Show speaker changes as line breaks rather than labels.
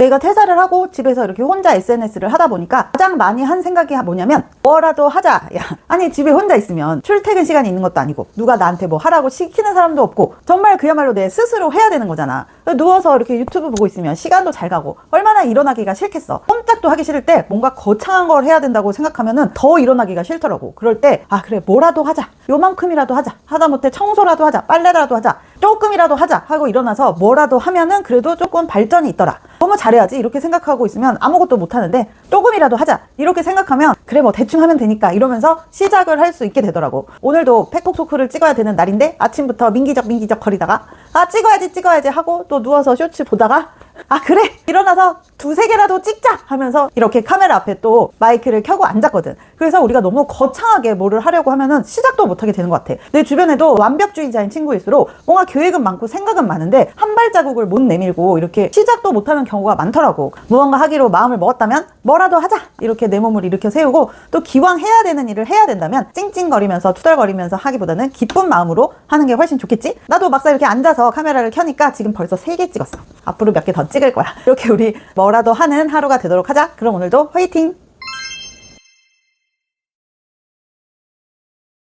내가 퇴사를 하고 집에서 이렇게 혼자 SNS를 하다 보니까 가장 많이 한 생각이 뭐냐면 뭐라도 하자. 야, 아니 집에 혼자 있으면 출퇴근 시간이 있는 것도 아니고 누가 나한테 뭐 하라고 시키는 사람도 없고 정말 그야말로 내 스스로 해야 되는 거잖아. 누워서 이렇게 유튜브 보고 있으면 시간도 잘 가고 얼마나 일어나기가 싫겠어. 꼼짝도 하기 싫을 때 뭔가 거창한 걸 해야 된다고 생각하면은 더 일어나기가 싫더라고. 그럴 때 아 그래 뭐라도 하자. 요만큼이라도 하자. 하다 못해 청소라도 하자. 빨래라도 하자. 조금이라도 하자 하고 일어나서 뭐라도 하면은 그래도 조금 발전이 있더라. 너무 잘해야지 이렇게 생각하고 있으면 아무것도 못 하는데 조금이라도 하자. 이렇게 생각하면 그래 뭐 대충 하면 되니까 이러면서 시작을 할 수 있게 되더라고. 오늘도 팩폭 토크를 찍어야 되는 날인데 아침부터 민기적 민기적 거리다가 아 찍어야지 찍어야지 하고 또 누워서 쇼츠 보다가 아 그래! 일어나서 두세 개라도 찍자 하면서 이렇게 카메라 앞에 또 마이크를 켜고 앉았거든. 그래서 우리가 너무 거창하게 뭐를 하려고 하면은 시작도 못하게 되는 것 같아. 내 주변에도 완벽주의자인 친구일수록 뭔가 계획은 많고 생각은 많은데 한 발자국을 못 내밀고 이렇게 시작도 못하는 경우가 많더라고. 무언가 하기로 마음을 먹었다면 뭐라도 하자! 이렇게 내 몸을 일으켜 세우고 또 기왕 해야 되는 일을 해야 된다면 찡찡거리면서 투덜거리면서 하기보다는 기쁜 마음으로 하는 게 훨씬 좋겠지? 나도 막상 이렇게 앉아서 카메라를 켜니까 지금 벌써 세 개 찍었어. 앞으로 몇 개 더 찍을 거야. 이렇게 우리 뭐라도 하는 하루가 되도록 하자. 그럼 오늘도 화이팅